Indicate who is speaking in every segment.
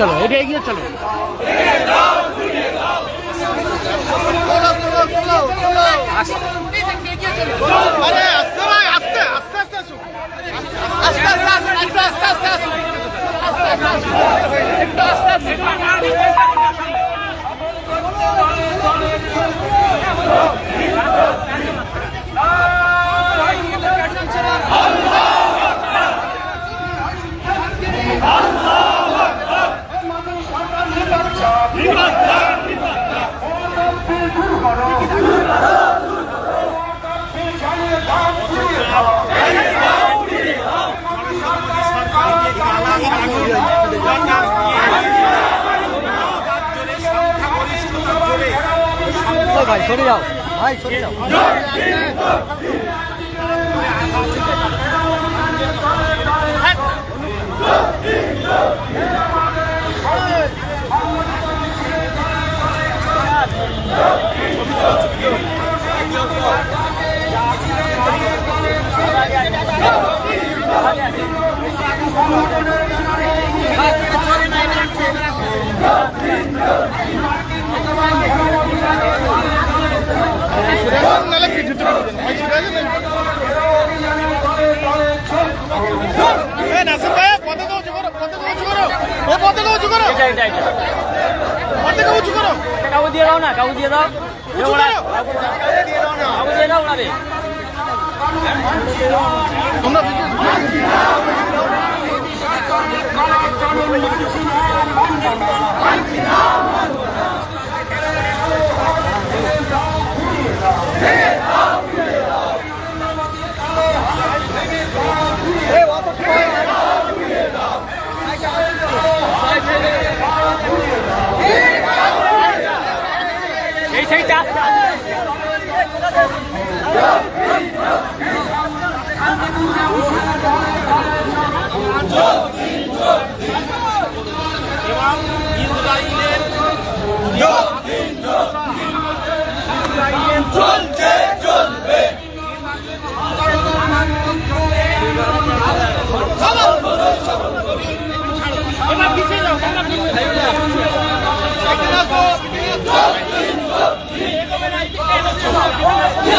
Speaker 1: চলো এটা এগিয়ে চলো
Speaker 2: আস্তে আস্তে আস্তে আস্তে পতাকা উঁচু করো,
Speaker 1: এটা এটা এটা।
Speaker 2: পতাকা উঁচু করো।
Speaker 1: কাউ দিয়ে দাও না কাউ দিয়ে দাও।
Speaker 2: উঁচু করো।
Speaker 1: কাউ দিয়ে দাও। না
Speaker 2: তোমরা পিঠে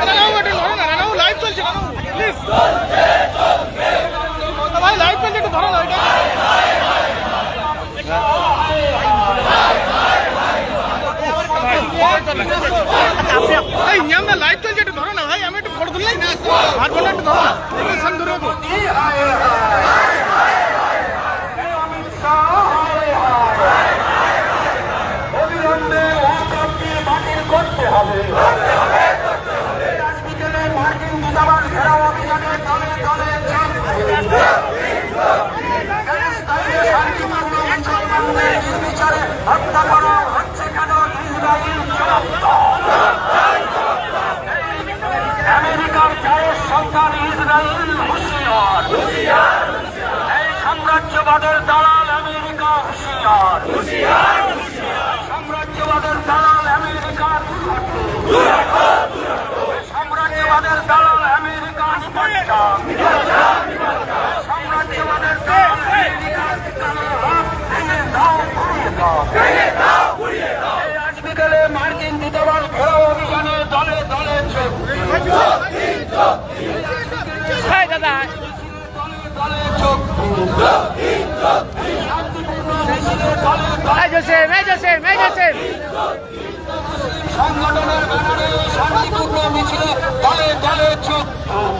Speaker 1: আরে
Speaker 2: আরে লাইভ চলছে, একটু ধরো না, ভাই, আমি একটু ফটো তুললাই না। হাত একটু ধরো না। সামনে ধরে রাখো।
Speaker 3: অবিলম্বে ওয়াকাপকে বাতিল করতে হবে বিকেলে মার্কিন দূতাবাস ঘেরাও অভিযানে দলে দলে মুসলমানদের নির্বিচারে আমেরিকার জায়ের সন্তান ইসরায়েল হুঁশিয়ার সাম্রাজ্যবাদের দালাল আমেরিকা হুঁশিয়ার। সাম্রাজ্যবাদের দালাল আমেরিকা সাম্রাজ্যবাদের দালাল আজ বিকেলে মার্কিন দূতাবাস ঘেরাও অভিযানে দলে দলে সংগঠনের ব্যানারে শান্তিপূর্ণ মিছিলে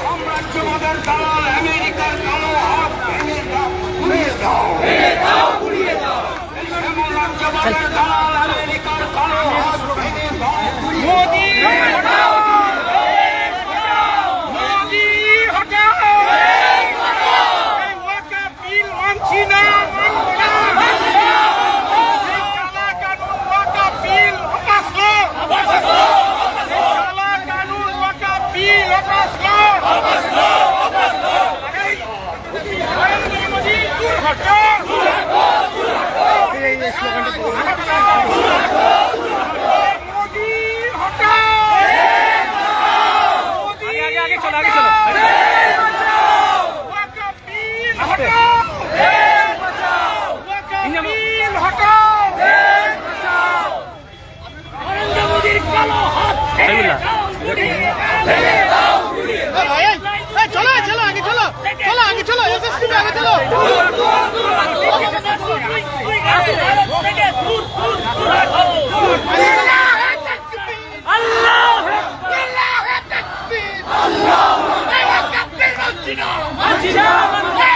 Speaker 3: সাম্রাজ্যবাদের দালাল আমেরিকার কালো হাত ভেঙে দাও উড়িয়ে দাও সাম্রাজ্যবাদের দালাল
Speaker 2: চলো চলো আগে চলো চলো আগে চলো এসএসপি আগে চলো সামনেটা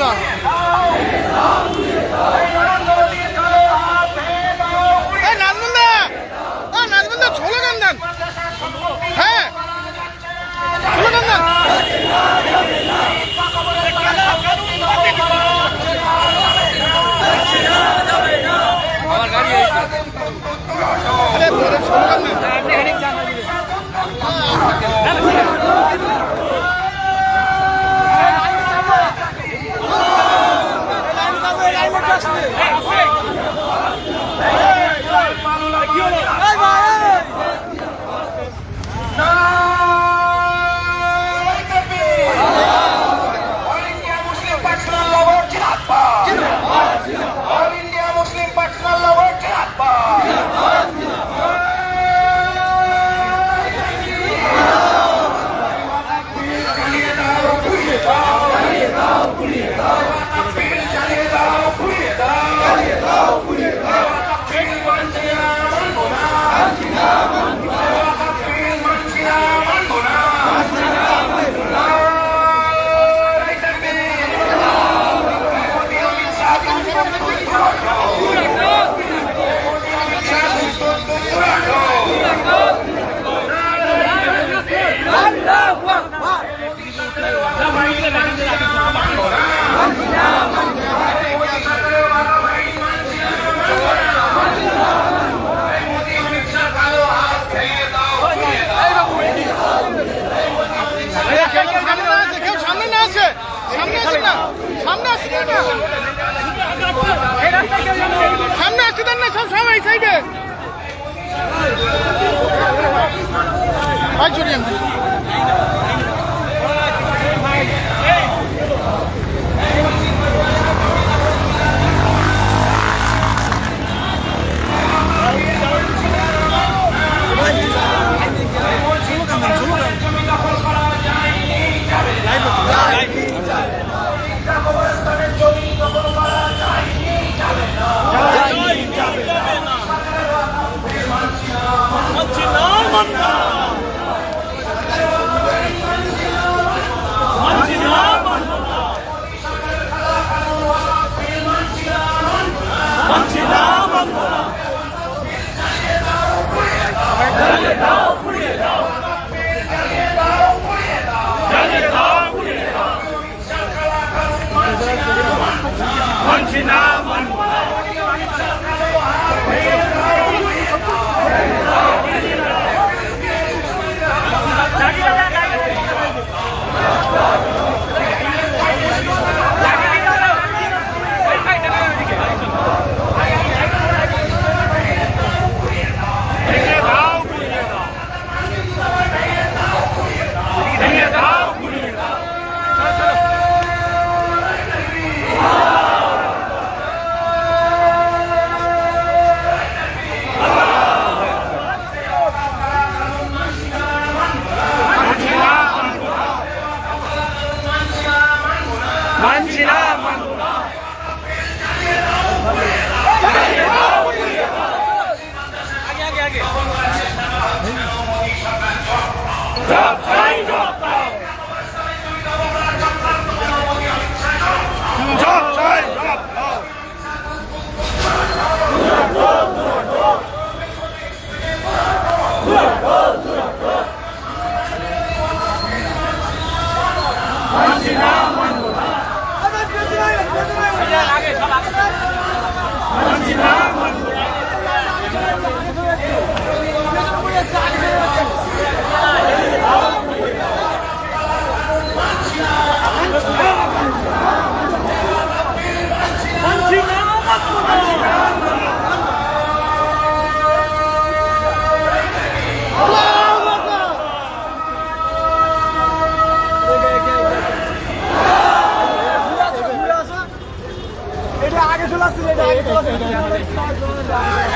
Speaker 3: না এই
Speaker 2: সাইডে ভাই চলে যান চলে আসছিল এটা আগে চলে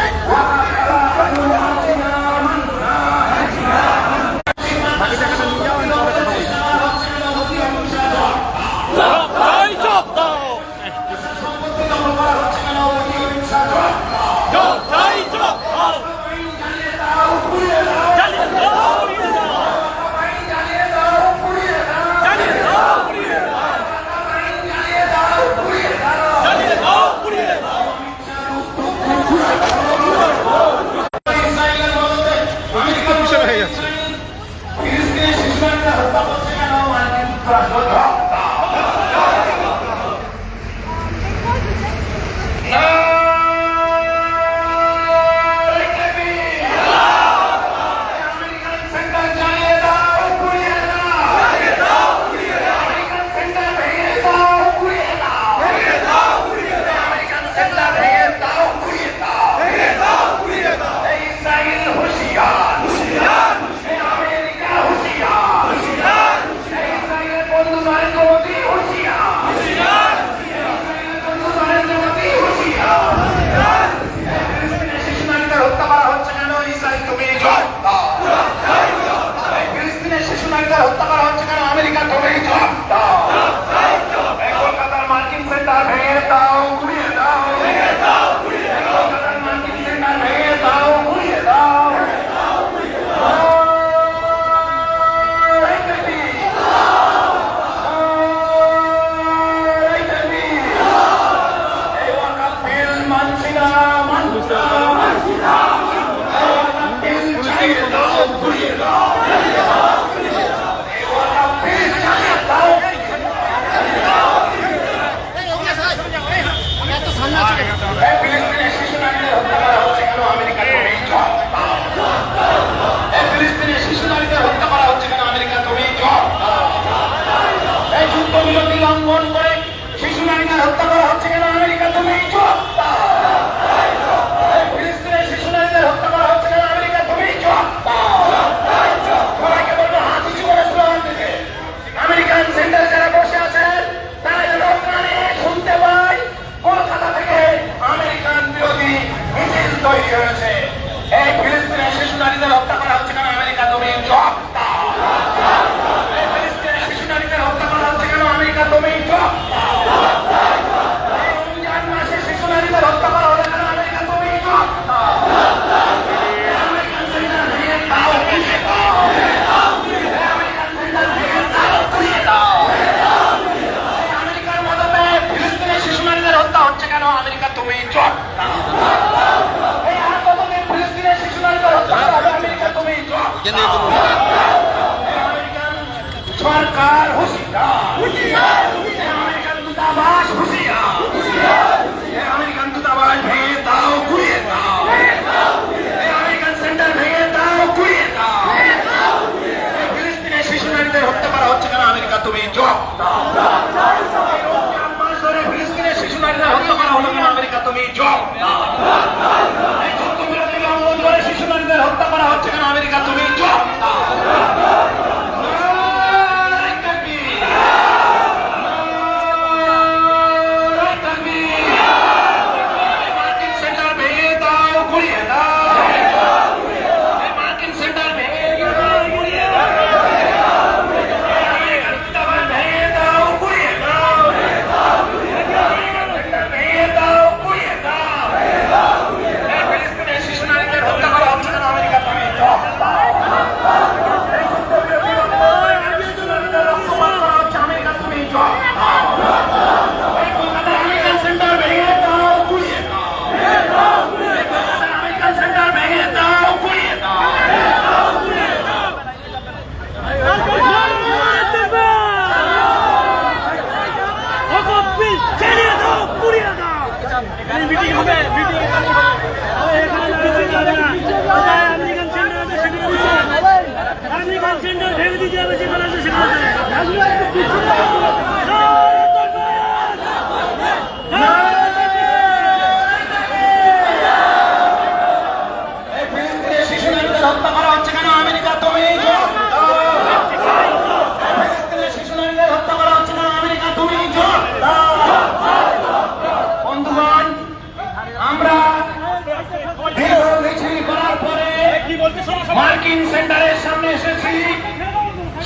Speaker 3: মার্কিন সেন্টারের সামনে এসেছি।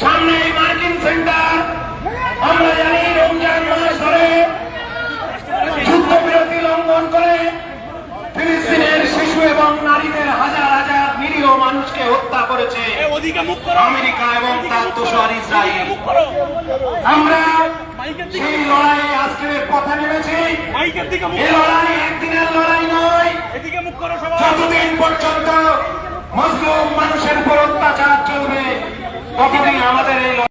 Speaker 3: সামনে এই মার্কিন সেন্টার। আমরা জানি রমজান মাস ধরে যুদ্ধ বিরতি লঙ্ঘন করে ফিলিস্তিনের শিশু এবং নারীদের হাজার হাজার নিরীহ মানুষকে হত্যা করেছে আমেরিকা এবং তার তুষার ইসরায়েল। আমরা সেই লড়াই আজকের কথা নেমেছি। এই লড়াই একদিনের লড়াই নয়। যতদিন পর্যন্ত মজলুম মানুষের উপর অত্যাচার চলবে। কতদিন আমাদের এই